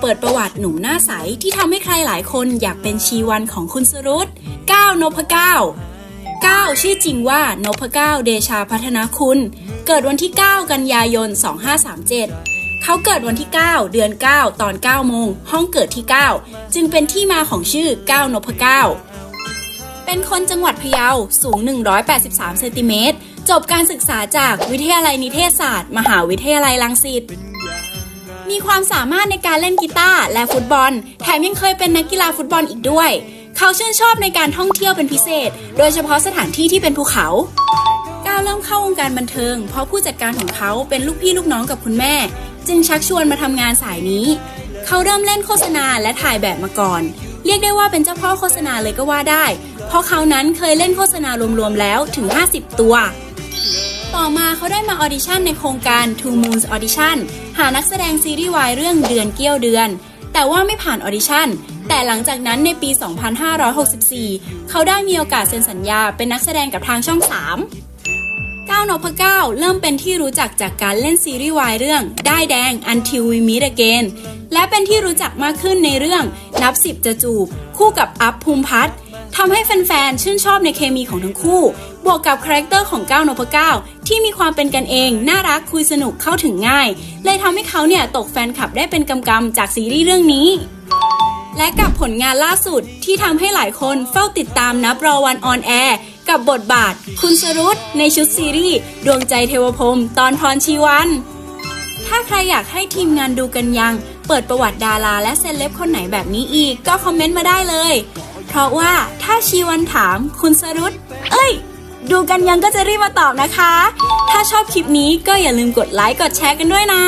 เปิดประวัติหนุ่มหน้าใสที่ทำให้ใครหลายคนอยากเป็นชีวันของคุณสรุตก้าวนพเก้าก้าวชื่อจริงว่านพเก้าเดชาพัฒนาคุณ เกิดวันที่ 9 กันยายน 2537 เขาเกิดวันที่ 9 เดือน 9 ตอน 9 โมง ห้องเกิดที่ 9 จึงเป็นที่มาของชื่อก้าวนพเก้าเป็นคนจังหวัดพะเยาสูง 183 เซนติเมตร จบการศึกษาจากวิทยาลัยนิเทศศาสตร์ มหาวิทยาลัยรังสิต มีความสามารถในการเล่นกีตาร์และฟุตบอล แถมยังเคยเป็นนักกีฬาฟุตบอลอีกด้วย เขาชื่นชอบในการท่องเที่ยวเป็นพิเศษ โดยเฉพาะสถานที่ที่เป็นภูเขาก้าวเริ่มเข้าวงการบันเทิง เพราะผู้จัดการของเขาเป็นลูกพี่ลูกน้องกับคุณแม่ จึงชักชวนมาทำงานสายนี้ เขาเริ่มเล่นโฆษณาและถ่ายแบบมาก่อน เรียกได้ว่าเป็นเจ้าพ่อโฆษณาเลยก็ว่าได้ เพราะเขานั้นเคยเล่นโฆษณารวมๆแล้วถึง 50 ตัว ต่อมาเขาได้มาออดิชั่นในโครงการ Two Moons Audition หานักแสดงซีรีส์วายเรื่องเดือนเกี้ยวเดือน แต่ว่าไม่ผ่านออดิชั่น แต่หลังจากนั้นในปี 2564 เขาได้มีโอกาสเซ็นสัญญาเป็นนักแสดงกับทางช่อง 3ก้าวนพเก้าเริ่มเป็นที่รู้จักจากการเล่นซีรีส์วายเรื่อง ได้แดง Until We Meet Again และเป็นที่รู้จักมากขึ้นในเรื่องนับสิบจะจูบ คู่กับอัพภูมิพัฒน์ ทำให้แฟนๆ ชื่นชอบในเคมีของทั้งคู่ บวกกับคาแรคเตอร์ของก้าวนพเก้าที่มีความเป็นกันเอง น่ารักคุยสนุกเข้าถึงง่าย เลยทำให้เขาเนี่ยตกแฟนคลับได้เป็นกำกำจากซีรีส์เรื่องนี้ และกับผลงานล่าสุดที่ทำให้หลายคนเฝ้าติดตามนับรอวันออนแอร์กับบทบาท คุณสรุตในชุดซีรีส์ดวงใจเทวพรมตอนพรชีวัน ถ้าใครอยากให้ทีมงานดูกันยัง เปิดประวัติดาราและเซเลบคนไหนแบบนี้อีก ก็คอมเมนต์มาได้เลย เพราะว่าถ้าชีวันถามคุณสรุตเอ้ย ดูกันยังก็จะรีบมาตอบนะคะ ถ้าชอบคลิปนี้ก็อย่าลืมกดไลค์กดแชร์กันด้วยนะ